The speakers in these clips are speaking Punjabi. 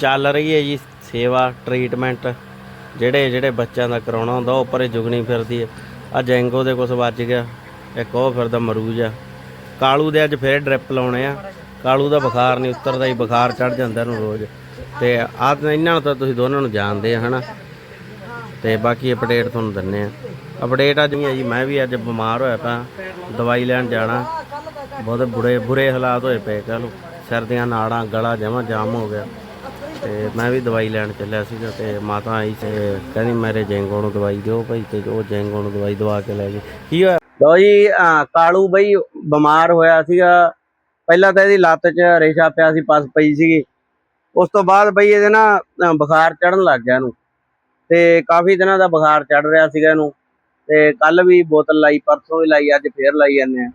ਚੱਲ ਰਹੀ ਹੈ ਜੀ ਸੇਵਾ ਟ੍ਰੀਟਮੈਂਟ ਜਿਹੜੇ ਜਿਹੜੇ ਬੱਚਿਆਂ ਦਾ ਕਰਾਉਣਾ ਹੁੰਦਾ, ਉਹ ਉੱਪਰ ਹੀ ਜੁਗਣੀ ਫਿਰਦੀ ਹੈ। ਆ ਜੈਂਗੋ ਦੇ ਕੁਛ ਵੱਜ ਗਿਆ, ਇੱਕ ਉਹ ਫਿਰਦਾ ਮਰੂਜ ਆ। ਕਾਲੂ ਦੇ ਅੱਜ ਫੇਰ ਡ੍ਰਿਪ ਲਾਉਣੇ ਆ। ਕਾਲੂ ਦਾ ਬੁਖਾਰ ਨਹੀਂ ਉਤਰਦਾ ਹੀ ਬੁਖਾਰ ਚੜ ਜਾਂਦਾ ਇਹਨੂੰ ਰੋਜ਼। ਤੇ ਆ ਇਹਨਾਂ ਨੂੰ ਤਾਂ ਤੁਸੀਂ ਦੋਨਾਂ ਨੂੰ ਜਾਣਦੇ ਆ, ਹਨਾ? ਤੇ ਬਾਕੀ ਅਪਡੇਟ ਤੁਹਾਨੂੰ ਦਿੰਨੇ ਆ। ਅਪਡੇਟ ਅੱਜ ਵੀ ਹੈ ਜੀ, ਮੈਂ ਵੀ ਅੱਜ ਬਿਮਾਰ ਹੋਇਆ ਪਿਆ, ਦਵਾਈ ਲੈਣ ਜਾਣਾ। ਬਹੁਤ ਬੁਰੇ ਬੁਰੇ ਹਾਲਾਤ ਹੋਏ ਪਏ ਕਹ ਲੋ ਸਿਰ ਦੀਆਂ ਨਾੜਾਂ, ਗਲਾ ਜਮਾ ਜਾਮ ਹੋ ਗਿਆ। ਤੇ ਮੈਂ ਵੀ ਦਵਾਈ ਲੈਣ ਚੱਲਿਆ ਸੀਗਾ ਤੇ ਮਾਤਾ ਆਈ ਤੇ ਕਹਿੰਦੀ ਮੇਰੇ ਜੈਂਗੋ ਨੂੰ ਦਵਾਈ ਦਿਓ ਭਾਈ ਤੇ ਉਹ ਜੈਂਗੋ ਨੂੰ ਦਵਾਈ ਦਵਾ ਕੇ ਲੈ ਗਈ ਕੀ ਹੋਇਆ? ਲੋ ਜੀ ਕਾਲੂ ਬਈ ਬਿਮਾਰ ਹੋਇਆ ਸੀਗਾ। ਪਹਿਲਾਂ ਤਾਂ ਇਹਦੀ ਲੱਤ 'ਚ ਰੇਸ਼ਾ ਪਿਆ ਸੀ, ਪਸ ਪਈ ਸੀਗੀ। ਉਸ ਤੋਂ ਬਾਅਦ ਬਈ ਇਹਦੇ ਨਾ ਬੁਖਾਰ ਚੜਨ ਲੱਗ ਗਿਆ ਇਹਨੂੰ। ਤੇ ਕਾਫੀ ਦਿਨਾਂ ਦਾ ਬੁਖਾਰ ਚੜ ਰਿਹਾ ਸੀਗਾ ਇਹਨੂੰ। ਤੇ ਕੱਲ ਵੀ ਬੋਤਲ ਲਾਈ, ਪਰਸੋਂ ਵੀ ਲਾਈ, ਅੱਜ ਫੇਰ ਲਾਈ ਜਾਂਦੇ ਆ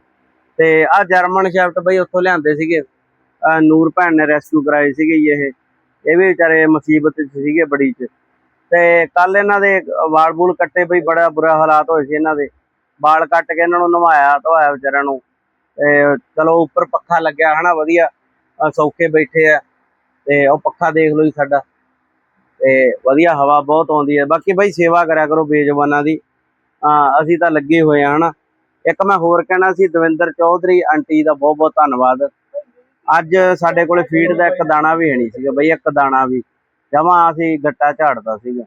ਤੇ ਆ ਜਰਮਨ ਸ਼ੈਫਟ ਬਈ ਉੱਥੋਂ ਲਿਆਂਦੇ ਸੀਗੇ। ਨੂਰ ਭੈਣ ਨੇ ਰੈਸਕਿਊ ਕਰਾਏ ਸੀਗੇ ਇਹ। ਇਹ ਵੀ ਵਿਚਾਰੇ ਮੁਸੀਬਤ 'ਚ ਸੀਗੇ ਬੜੀ ਚ। ਤੇ ਕੱਲ ਇਹਨਾਂ ਦੇ ਵਾਲ ਬੂਲ ਕੱਟੇ ਬਈ, ਬੜਾ ਬੁਰਾ ਹਾਲਾਤ ਹੋਏ ਸੀ ਇਹਨਾਂ ਦੇ। ਵਾਲ ਕੱਟ ਕੇ ਇਹਨਾਂ ਨੂੰ ਨਵਾਇਆ ਧਵਾਇਆ ਵਿਚਾਰਿਆਂ ਨੂੰ। ਤੇ ਚਲੋ ਉੱਪਰ ਪੱਖਾ ਲੱਗਿਆ, ਹਨਾ, ਵਧੀਆ। ਆਹ ਸੌਖੇ ਬੈਠੇ ਆ। ਤੇ ਉਹ ਪੱਖਾ ਦੇਖ ਲਓ ਜੀ ਸਾਡਾ। ਤੇ ਵਧੀਆ ਹਵਾ ਬਹੁਤ ਆਉਂਦੀ ਹੈ ਬਾਕੀ ਬਈ ਸੇਵਾ ਕਰਿਆ ਕਰੋ ਬੇਜਵਾਨਾਂ ਦੀ। ਅਸੀਂ ਤਾਂ ਲੱਗੇ ਹੋਏ ਆ, ਹਨਾ। ਇੱਕ ਮੈਂ ਹੋਰ ਕਹਿਣਾ ਸੀ, ਦਵਿੰਦਰ ਚੌਧਰੀ ਆਂਟੀ ਦਾ ਬਹੁਤ ਬਹੁਤ ਧੰਨਵਾਦ। ਅੱਜ ਸਾਡੇ ਕੋਲੇ ਫੀਡ ਦਾ ਇੱਕ ਦਾਣਾ ਵੀ ਹੈ ਨਹੀਂ ਸੀਗਾ ਬਈ ਇੱਕ ਦਾਣਾ ਵੀ। ਜਮਾ ਅਸੀਂ ਗੱਟਾ ਝਾੜਦਾ ਸੀਗਾ।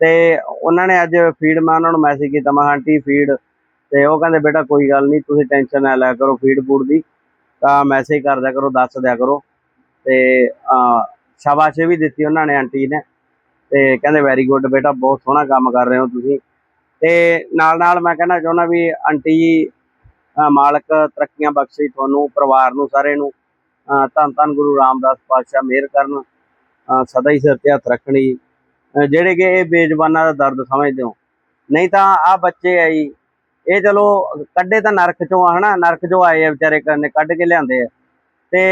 ਤੇ ਉਹਨਾਂ ਨੇ ਅੱਜ ਫੀਡ ਮੈਂ ਉਹਨਾਂ ਨੂੰ ਮੈਸੇਜ ਕੀਤਾ ਮੈਂ ਕਿਹਾ, ਆਂਟੀ ਫੀਡ ਤੇ ਉਹ ਕਹਿੰਦੇ ਬੇਟਾ ਕੋਈ ਗੱਲ ਨਹੀਂ ਤੁਸੀਂ ਟੈਨਸ਼ਨ ਨਾ ਲਿਆ ਕਰੋ ਫੀਡ ਫੂਡ ਦੀ। ਤਾਂ ਮੈਸੇਜ ਕਰ ਦਿਆ ਕਰੋ ਦੱਸ ਦਿਆ ਕਰੋ। ਤੇ ਅਹ, ਸ਼ਾਬਾਸ਼ ਵੀ ਦਿੱਤੀ ਉਹਨਾਂ ਨੇ ਆਂਟੀ ਨੇ। ਤੇ ਕਹਿੰਦੇ ਵੈਰੀ ਗੁੱਡ ਬੇਟਾ ਬਹੁਤ ਸੋਹਣਾ ਕੰਮ ਕਰ ਰਹੇ ਹੋ ਤੁਸੀਂ। ਤੇ ਨਾਲ ਨਾਲ ਮੈਂ ਕਹਿਣਾ ਚਾਹੁੰਦਾ ਵੀ ਆਂਟੀ ਜੀ ਮਾਲਕ ਤਰੱਕੀਆਂ ਬਖਸ਼ੇ ਤੁਹਾਨੂੰ ਪਰਿਵਾਰ ਨੂੰ ਸਾਰੇ ਨੂੰ। ਧੰਨ ਧੰਨ ਗੁਰੂ ਰਾਮਦਾਸ ਪਾਤਸ਼ਾਹ ਮਿਹਰ ਕਰਨ ਸਦਾ ਹੀ ਸਿਰ ਤੇ ਹੱਥ ਰੱਖਣੀ ਜਿਹੜੇ ਕਿ ਇਹ ਬੇਜ਼ਬਾਨਾਂ ਦਾ ਦਰਦ ਸਮਝਦੇ ਹੋ। ਨਹੀਂ ਤਾਂ ਆ ਬੱਚੇ ਆ ਜੀ, ਇਹ ਚਲੋ ਕੱਢੇ ਤਾਂ ਨਰਕ ਚੋਂ ਆ, ਹਨਾ? ਨਰਕ ਚੋਂ ਆਏ ਆ ਵਿਚਾਰੇ ਕਰਨੇ ਕੱਢ ਕੇ ਲਿਆਂਦੇ ਆ। ਤੇ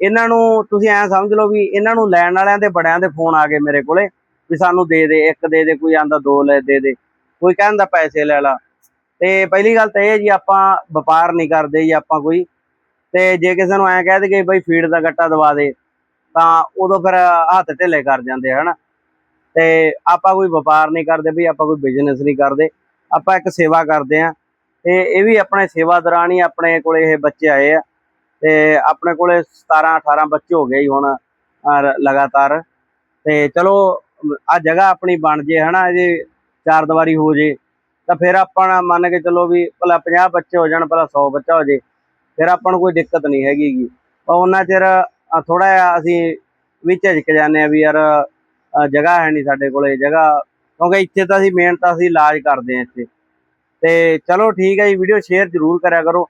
ਇਹਨਾਂ ਨੂੰ ਤੁਸੀਂ ਐਂ ਸਮਝ ਲਓ ਵੀ ਇਹਨਾਂ ਨੂੰ ਲੈਣ ਵਾਲਿਆਂ ਦੇ ਬੜਿਆਂ ਦੇ ਫੋਨ ਆ ਗਏ ਮੇਰੇ ਕੋਲੇ, ਵੀ ਸਾਨੂੰ ਦੇ ਦੇ, ਇੱਕ ਦੇ ਦੇ, ਕੋਈ ਆਂਦਾ ਦੋ ਲੈ, ਦੇ ਦੇ। ਕੋਈ ਕਹਿੰਦਾ ਪੈਸੇ ਲੈ ਲਾ। ਤੇ ਪਹਿਲੀ ਗੱਲ ਤਾਂ ਇਹ ਜੀ ਆਪਾਂ ਵਪਾਰ ਨਹੀਂ ਕਰਦੇ ਜੀ ਆਪਾਂ ਕੋਈ। ਤੇ ਜੇ ਕਿਸੇ ਨੂੰ ਐਂ ਕਹਿ ਦਈਏ ਬਈ ਫੀਡ ਦਾ ਗੱਟਾ ਦਵਾ ਦੇ, ਤਾਂ ਉਦੋਂ ਫਿਰ ਹੱਥ ਢਿੱਲੇ ਕਰ ਜਾਂਦੇ ਆ ਹਨਾ। ਤੇ ਆਪਾਂ ਕੋਈ ਵਪਾਰ ਨਹੀਂ ਕਰਦੇ ਬਈ, ਆਪਾਂ ਕੋਈ ਬਿਜ਼ਨਸ ਨਹੀਂ ਕਰਦੇ, ਆਪਾਂ ਇੱਕ ਸੇਵਾ ਕਰਦੇ ਆ ਤੇ ਇਹ ਵੀ ਆਪਣੇ ਸੇਵਾ ਦੌਰਾਨ ਹੀ ਆਪਣੇ ਕੋਲੇ ਇਹ ਬੱਚੇ ਆਏ ਆ। ਤੇ ਆਪਣੇ ਕੋਲੇ 17 18 ਬੱਚੇ ਹੋ ਗਏ ਜੀ ਹੁਣ ਲਗਾਤਾਰ। ਤੇ ਚਲੋ, ਆ ਜਗ੍ਹਾ ਆਪਣੀ ਬਣ ਜੇ ਹਨਾ, ਇਹਦੇ ਚਾਰ ਦੀਵਾਰੀ ਹੋ ਜੇ, ਤਾਂ ਫਿਰ ਆਪਾਂ ਮੰਨ ਕੇ ਚਲੋ ਵੀ ਭਲਾ 50 ਬੱਚੇ ਹੋ ਜਾਣ, ਭਲਾ 100 ਬੱਚਾ ਹੋ ਜੇ। ਫਿਰ ਆਪਾਂ ਨੂੰ ਕੋਈ ਦਿੱਕਤ ਨਹੀਂ ਹੈਗੀ ਗੀ ਉਹਨਾਂ ਚਿਰ ਥੋੜਾ ਜਿਹਾ ਅਸੀਂ ਵੀ ਝਿਜਕ ਜਾਂਦੇ ਆ ਵੀ ਯਾਰ ਜਗ੍ਹਾ ਹੈ ਨਹੀਂ ਸਾਡੇ ਕੋਲੇ, ਜਗ੍ਹਾ ਕਿਉਂਕਿ ਇੱਥੇ ਤਾਂ ਅਸੀਂ ਮਿਹਨਤ ਅਸੀਂ ਇਲਾਜ ਕਰਦੇ ਆ ਇੱਥੇ। ਤੇ ਚਲੋ ਠੀਕ ਹੈ ਜੀ ਵੀਡੀਓ ਸ਼ੇਅਰ ਜ਼ਰੂਰ ਕਰਿਆ ਕਰੋ।